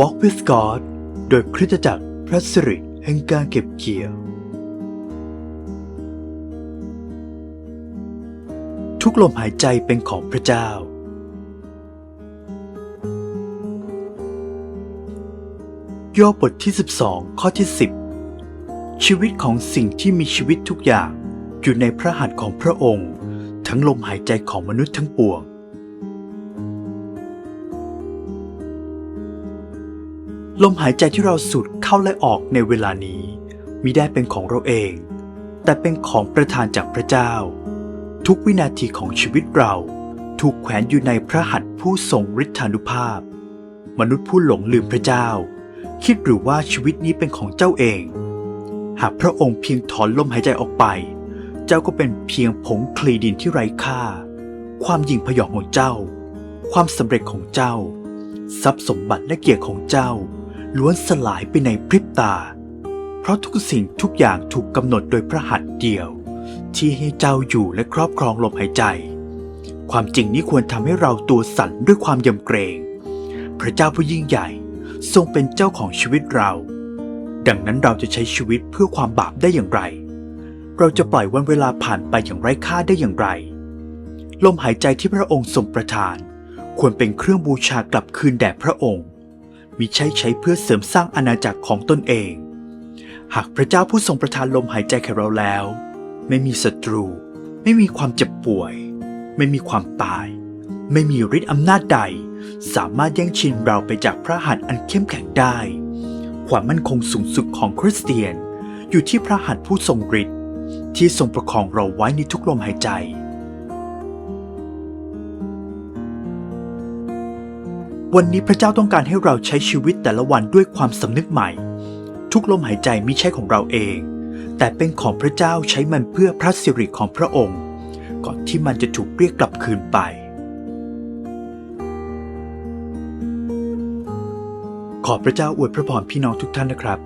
Walk with God โดยคริสตจักรพระสิริแห่งการเก็บเกี่ยว ทุกลมหายใจเป็นของพระเจ้าโยบบทที่ 12 ข้อที่ 10 ชีวิตของสิ่งที่มีชีวิตทุกอย่างอยู่ในพระหัตถ์ของพระองค์ ทั้งลมหายใจของมนุษย์ทั้งปวง ลมหายใจที่เราสูดเข้าและออกในเวลานี้มิได้เป็นของเราเอง แต่เป็นของประทานจากพระเจ้า ทุกวินาทีของชีวิตเรา ถูกแขวนอยู่ในพระหัตถ์ผู้ทรงฤทธานุภาพ มนุษย์ผู้หลงลืมพระเจ้า คิดหรือว่าชีวิตนี้เป็นของเจ้าเอง หากพระองค์เพียงถอนลมหายใจออกไป เจ้าก็เป็นเพียงผงคลีดินที่ไร้ค่า ความยิ่งพยองของเจ้า ความสำเร็จของเจ้า ทรัพย์สมบัติและเกียรติของเจ้า ล้วนสลายไปในพริบตา เพราะทุกสิ่งทุกอย่างถูกกำหนดโดยพระหัตถ์เดียว ที่ให้เจ้าอยู่และครอบครองลมหายใจ ความจริงนี้ควรทำให้เราตัวสั่นด้วยความยำเกรง พระเจ้าผู้ยิ่งใหญ่ทรงเป็นเจ้าของชีวิตเรา ดังนั้นเราจะใช้ชีวิตเพื่อความบาปได้อย่างไร เราจะปล่อยวันเวลาผ่านไปอย่างไร้ค่าได้อย่างไร ลมหายใจที่พระองค์ทรงประทาน ควรเป็นเครื่องบูชากลับคืนแด่พระองค์ มิใช่ใช้เพื่อเสริมสร้างอาณาจักรของตนเอง หากพระเจ้าผู้ทรงประทานลมหายใจแก่เราแล้ว ไม่มีศัตรู ไม่มีความเจ็บป่วย ไม่มีความตาย ไม่มีฤทธิ์อำนาจใด สามารถแย่งชิงเราไปจากพระหัตถ์อันเข้มแข็งได้ ความมั่นคงสูงสุดของคริสเตียน อยู่ที่พระหัตถ์ผู้ทรงฤทธิ์ที่ทรงประคองเราไว้ในทุกลมหายใจ วันนี้พระเจ้าต้องการให้เราใช้ชีวิตแต่ละวันด้วยความสำนึกใหม่ ทุกลมหายใจไม่ใช่ของเราเอง แต่เป็นของพระเจ้าใช้มันเพื่อพระสิริของพระองค์ ก่อนที่มันจะถูกเรียกกลับคืนไป ขอพระเจ้าอวยพระพรพี่น้องทุกท่านนะครับ